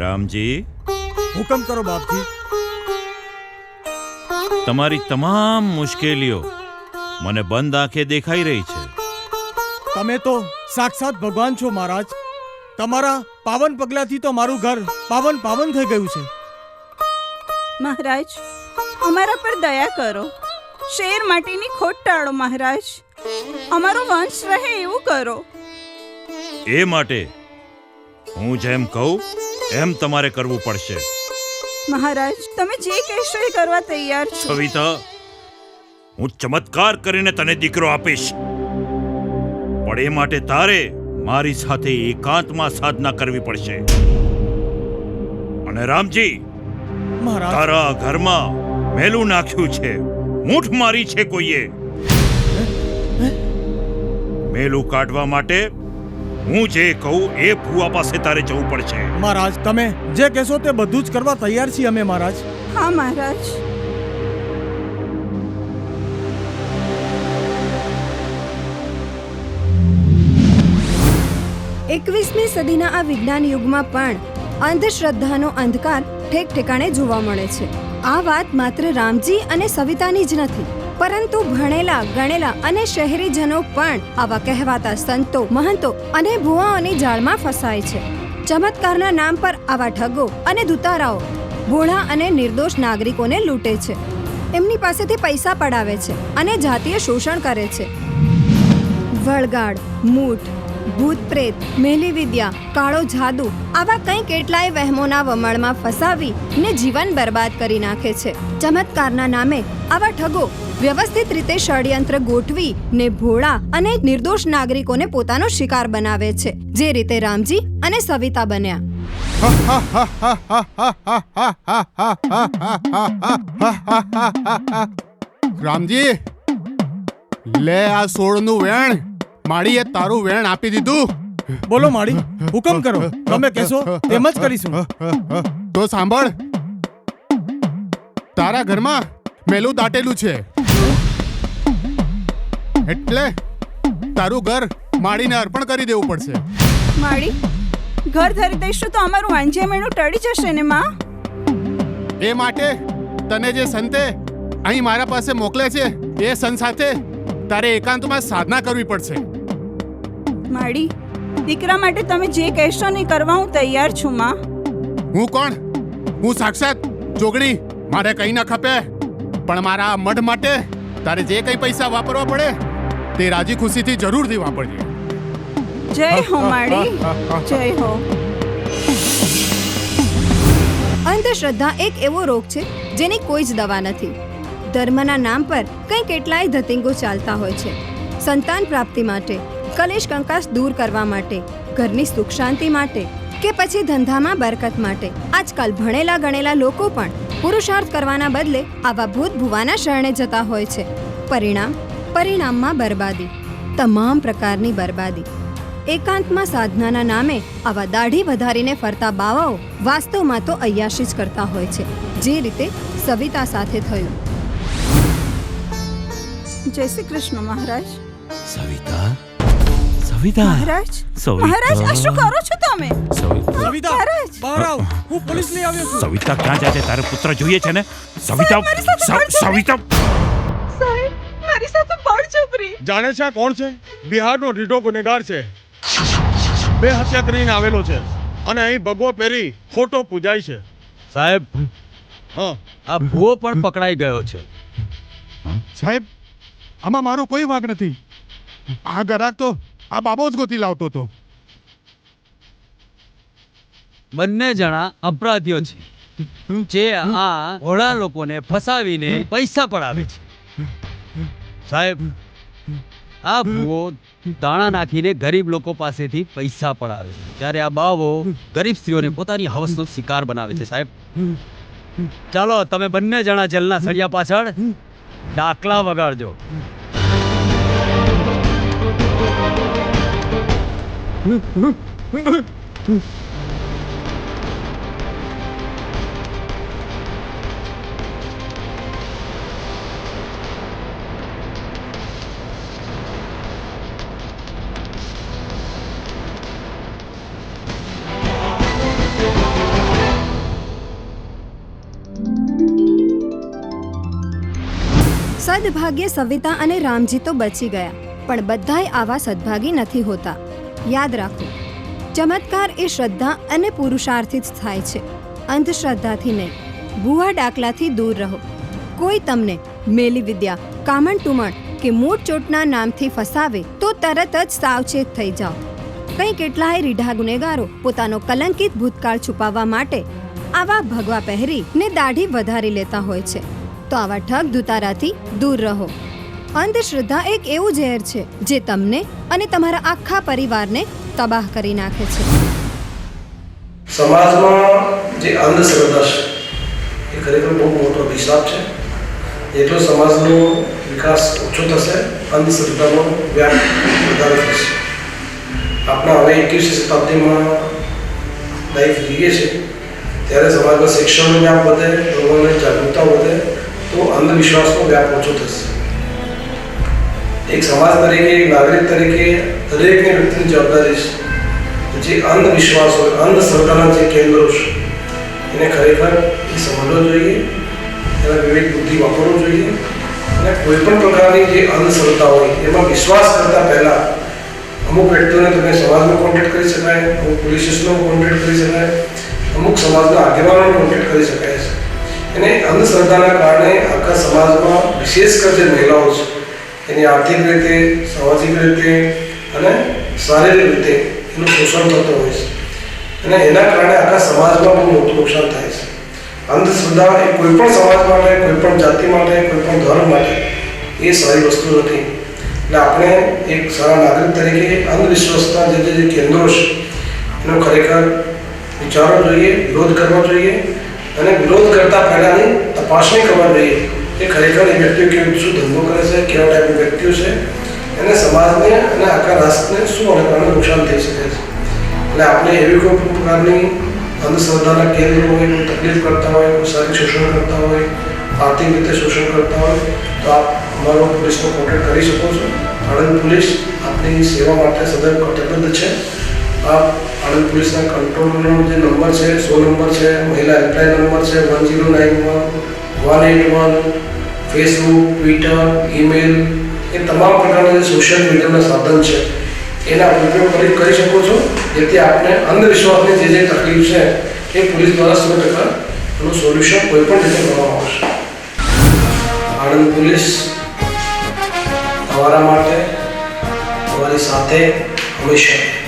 રામજી. હુકમ કરો બાપજી. તમારી તમામ મુશ્કેલીઓ મને બંધ આંખે દેખાઈ રહી છે. તમે તો સાક્ષાત ભગવાન છો મહારાજ. તમારા પાવન પગલાથી તો મારું ઘર પાવન પાવન થઈ ગયું છે. મહારાજ અમારા પર દયા કરો. શેર માટેની ખોટ ટાળો મહારાજ. અમારો વંશ રહે એવું કરો. એ માટે હું જેમ કહું એમ તમારે કરવું પડશે. મહારાજ તમે જે કહેશો એ કરવા તૈયાર છો. સવિતા હું ચમત્કાર કરીને તને દીકરો આપીશ. પણ એ માટે તારે મારી સાથે એકાંતમાં સાધના કરવી પડશે. અને રામજી તારા ઘરમાં મેલું નાખ્યું છે. મૂઠ મારી છે કોઈએ. મેલું કાઢવા માટે હું જે કહું એ ભુવા પાસે તારે જવું પડશે. મહારાજ તમે જે કહેશો તે બધું જ કરવા તૈયાર છીએ અમે મહારાજ. હા મહારાજ. એકવીસમી સદીના આ વિજ્ઞાન યુગમાં પણ અંધશ્રદ્ધાનો અંધકાર ઠેક ઠેકાણે જોવા મળે છે. આ વાત માત્ર રામજી અને સવિતાની જ નથી. પરંતુ ભણેલા, ગણેલા અને શહેરીજનો પણ આવા કહેવાતા સંતો, મહંતો અને ભુવાઓની જાળમાં ફસાય છે. ચમત્કારના નામ પર આવા ઠગો અને દુતારાઓ, ભોળા અને નિર્દોષ નાગરિકોને લૂંટે છે. એમની પાસેથી પૈસા પડાવે છે અને જાતીય શોષણ કરે છે. વળગાડ, મૂઠ ભૂત પ્રેત મેલી વિદ્યા કાળો જાદુ આવા કંઈ કેટલાય વહેમોના વમળમાં ફસાવી ને જીવન બરબાદ કરી નાખે છે. ચમત્કારના નામે આવા ઠગો વ્યવસ્થિત રીતે ષડયંત્ર ગોઠવી ને ભોળા અને નિર્દોષ નાગરિકોને પોતાનો શિકાર બનાવે છે, જે રીતે રામજી અને સવિતા બન્યા. રામજી, લે આ સોળનું વેણ. માળીએ તારું વેણ આપી દીધું. બોલો માળી હુકમ કરો. તમે કહેશો તેમ જ કરીશું. તો સાંભળ. તારા ઘરમાં મેલું દાટેલું છે. એટલે તારું ઘર માળીને અર્પણ કરી દેવું પડશે. માળી ઘર ધરી દઈશું તો અમારું વાંજિયામેણું ટળી જશે ને માં? એ માટે તને જે સંતે અહીં મારા પાસે મોકલે છે એ સંત સાથે તારે એકાંતમાં સાધના કરવી પડશે. માળી દીકરા માટે તમે જે કહેશો ને કરવા હું તૈયાર છું માં. હું કોણ? હું સાક્ષાત જોગણી. મારે કઈ ન ખપે. પણ મારા મઢ માટે તારે જે કઈ પૈસા વાપરવા પડે તે રાજી ખુશીથી જરૂરથી વાપરજે. જય હો માડી. જય હો. અંધશ્રદ્ધા એક એવો રોગ છે જેની કોઈ જ દવા નથી. ધર્મના નામ પર કંઈ કેટલાય ધતિંગો ચાલતા હોય છે. સંતાન પ્રાપ્તિ માટે કલેશ કંકાસ દૂર કરવા માટે ઘરની સુખ શાંતિ માટે કે પછી ધંધામાં બરકત માટે. આજકાલ ભણેલા ગણેલા લોકો પણ પુરુષાર્થ કરવાના બદલે આવા ભૂત ભુવાના શરણે જતા હોય છે. પરિણામ પરિણામમાં બરબાદી. તમામ પ્રકારની બરબાદી. એકાંતમાં સાધનાના નામે આવા દાઢી વધારીને ફરતા બાવાઓ વાસ્તવમાં તો અય્યાશી જ કરતા હોય છે. જે રીતે સવિતા સાથે થયું. જય શ્રી કૃષ્ણ મહારાજ. સવિતા? સવિતા મહારાજ? સવિતા. મહારાજ આ શું કરો છો તમે? સવિતા સવિતા મહારાજ. બહાર આવ. હું પોલીસ લઈ આવ્યો છું. સવિતા ક્યાં જાય છે? તારો પુત્ર જોઈએ છે ને? સવિતા. સવિતા સાહેબ મારી સાથે બળજબરી જાણે છે કોણ છે? બિહારનો રીઢો ગુનેગાર છે. બે હત્યા કરીને આવેલો છે. અને અહીં ભગવો પહેરી ખોટો પૂજાય છે. સાહેબ હા. આ ભૂવો પણ પકડાઈ ગયો છે. સાહેબ આમાં મારો કોઈ વાંક નથી. આ ગરાક તો આ બાબો જ ગોતી લાવતો હતો. બંને જણા અપરાધીઓ છે. જે આ ઘોડા લોકોને ફસાવીને પૈસા પડાવે છે. સાહેબ, આ ભૂવો દાણા નાખીને ગરીબ લોકો પાસેથી પૈસા પડાવે છે. ત્યારે આ બાવો ગરીબ સ્ત્રીઓને પોતાની હવસનો શિકાર બનાવે છે, સાહેબ. ચાલો, તમે બંને જણા જેલના સળિયા પાછળ ડાકલા વગાડજો. સદભાગ્યે સવિતા અને રામજી તો બચી ગયા પણ બધાય આવા સદભાગી નથી હોતા. યાદ રાખો, ચમત્કાર એ શ્રદ્ધા અને પુરુષાર્થથી જ થાય છે. અંધશ્રદ્ધાથી નહીં, ભૂવા ડાકલાથી દૂર રહો. કોઈ તમને મેલી વિદ્યા, કામણ ટુમણ કે મૂળ ચોટના નામથી ફસાવે તો તરત જ સાવચેત થઈ જાઓ. કંઈ કેટલાય રીઢા ગુનેગારો પોતાનો કલંકિત ભૂતકાળ છુપાવવા માટે આવા ભગવા પહેરી ને દાઢી વધારી લેતા હોય છે. તો આવા ઠગ દુતારાથી દૂર રહો. અંધશ્રદ્ધા એક એવું ઝેર છે જે તમને અને તમારા આખા પરિવારને તબાહ કરી નાખે છે. સમાજમાં જે અંધશ્રદ્ધા છે, એ ખરેખર બહુ મોટો અભિશાપ છે. એટલો સમાજનો વિકાસ ઓછો થશે, અંધશ્રદ્ધાનો વ્યાપ વધારે થશે. આપણા હવે એકવીસમી શતાબ્દીમાં લાઈફ જીવીએ છીએ ત્યારે સમાજમાં શિક્ષણનો વ્યાપ વધે લોકોને જાગૃતતા વધે, તો અંધવિશ્વાસનો વ્યાપ ઓછો થશે. એક સમાજ તરીકે, એક નાગરિક તરીકે દરેકની વ્યક્તિની જવાબદારી છે. જે અંધવિશ્વાસ હોય અંધશ્રદ્ધાના જે કેન્દ્રો છે, એને ખરેખર સમજવો જોઈએ. એના વિવેક બુદ્ધિ વાપરવું જોઈએ. અને કોઈ પણ પ્રકારની જે અંધશ્રદ્ધા હોય, એમાં વિશ્વાસ કરતા પહેલા અમુક વ્યક્તિઓને તમે સમાજમાં કોન્ટેક્ટ કરી શકાય, અમુક પોલીસ સ્ટેશનમાં કોન્ટેક્ટ કરી શકાય, અમુક સમાજના આગેવાનો કોન્ટેક્ટ કરી શકાય છે. અને અંધશ્રદ્ધાના કારણે આખા સમાજમાં વિશેષ કર જે મહિલાઓ છે એની આર્થિક રીતે, સામાજિક રીતે અને શારીરિક રીતે એનું શોષણ થતું હોય છે. અને એના કારણે આખા સમાજમાં બહુ મોટું નુકસાન થાય છે. અંધશ્રદ્ધા એ કોઈ પણ સમાજ માટે, કોઈ પણ જાતિ માટે, કોઈ પણ ધર્મ માટે એ સારી વસ્તુ નથી. એટલે આપણે એક સારા નાગરિક તરીકે અંધવિશ્વાસના જે જે કેન્દ્રો છે, એનો ખરેખર વિચારવો જોઈએ, વિરોધ કરવો જોઈએ અને વિરોધ કરતા પહેલાંની તપાસણી કરવા જોઈએ કે ખરેખર એ વ્યક્તિઓ કેવી શું ધંધો કરે છે, કેવા ટાઈપની વ્યક્તિઓ છે અને સમાજને અને આખા રાષ્ટ્રને શું અને કારણે નુકસાન થઈ શકે છે. એટલે આપણે એવી કોઈ પ્રકારની અંધશ્રદ્ધાના કેન્દ્રો હોય, કોઈ તકલીફ કરતા હોય, કોઈ શારીરિક શોષણ કરતા હોય, આર્થિક રીતે શોષણ કરતા હોય, તો આપ અમારો પોલીસનો કોન્ટેક્ટ કરી શકો છો. આણંદ પોલીસ આપની સેવા માટે સદૈવ કટિબદ્ધ છે. આપ આણંદ પોલીસના કંટ્રોલનો જે નંબર છે, સો નંબર છે, મહિલા હેલ્પલાઇન નંબર છે one zero nine one one eight one Facebook Twitter email એ તમામ પ્રકારના જે સોશિયલ મીડિયાના સાધન છે, એના ઉપયોગ કરી કરી શકો છો, જેથી આપને અંધવિશ્વાસની જે જે તકલીફ છે, એ પોલીસ દ્વારા સો ટકા સોલ્યુશન કોઈ પણ રીતે કરવામાં આવશે. આણંદ પોલીસ તમારા માટે, તમારી સાથે હંમેશા.